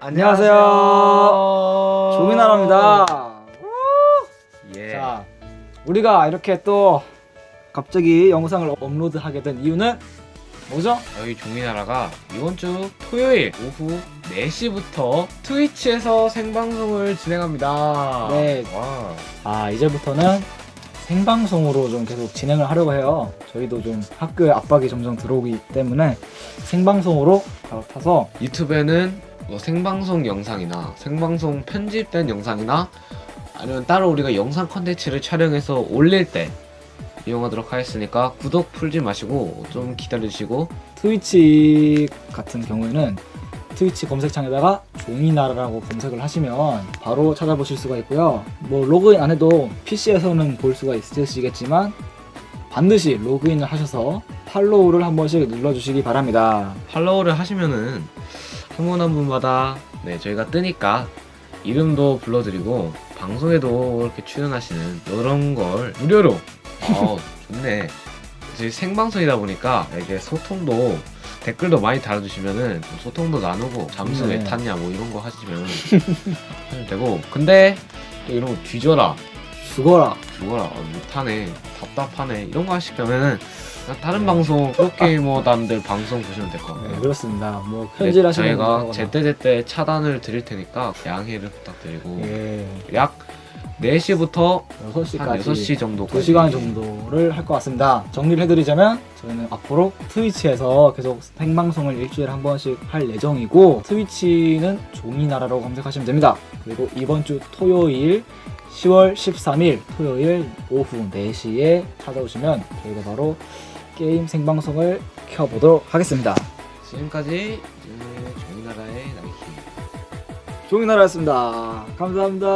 안녕하세요. 조민아랍니다. 예. 자, 우리가 이렇게 또 갑자기 영상을 업로드하게 된 이유는 뭐죠? 저희 종이나라가 이번 주 토요일 오후 4시부터 트위치에서 생방송을 진행합니다. 네. 와. 아, 이제부터는 생방송으로 좀 계속 진행을 하려고 해요. 저희도 좀 학교에 압박이 점점 들어오기 때문에 생방송으로 갈아타서 유튜브에는 뭐 생방송 영상이나 생방송 편집된 영상이나 아니면 따로 우리가 영상 컨텐츠를 촬영해서 올릴 때 이용하도록 하겠으니까 구독 풀지 마시고 좀 기다려주시고 트위치 같은 경우에는 트위치 검색창에다가 종이나라라고 검색을 하시면 바로 찾아보실 수가 있고요. 뭐 로그인 안 해도 PC에서는 볼 수가 있으시겠지만 반드시 로그인을 하셔서 팔로우를 한 번씩 눌러주시기 바랍니다. 팔로우를 하시면은 한분한 분마다 네 저희가 뜨니까 이름도 불러드리고 방송에도 이렇게 출연하시는 이런 걸 무료로. 어 좋네. 저희 생방송이다 보니까 이게 소통도 댓글도 많이 달아주시면은 뭐 소통도 나누고 잠수 네. 왜 탔냐 뭐 이런 거 하시면 하면 되고. 근데 또 이런 거 뒤져라. 죽어라. 죽어라. 어, 못하네. 답답하네. 이런 거 그냥 다른 방송 프로게이머단들 방송 보시면 될 것 같아요 네, 그렇습니다. 뭐 네, 현질하시는 저희가. 제때제때 차단을 드릴 테니까 양해를 부탁드리고 예, 약 4시부터 6시까지 한 6시 정도까지 2시간 정도를 할 것 같습니다. 정리를 해드리자면 저희는 앞으로 트위치에서 계속 생방송을 일주일에 한 번씩 할 예정이고 트위치는 종이나라로 검색하시면 됩니다. 그리고 이번 주 토요일 10월 13일 토요일 오후 4시에 찾아오시면 저희가 바로 게임 생방송을 켜보도록 하겠습니다. 지금까지 종이나라의 나이키 종이나라였습니다. 감사합니다.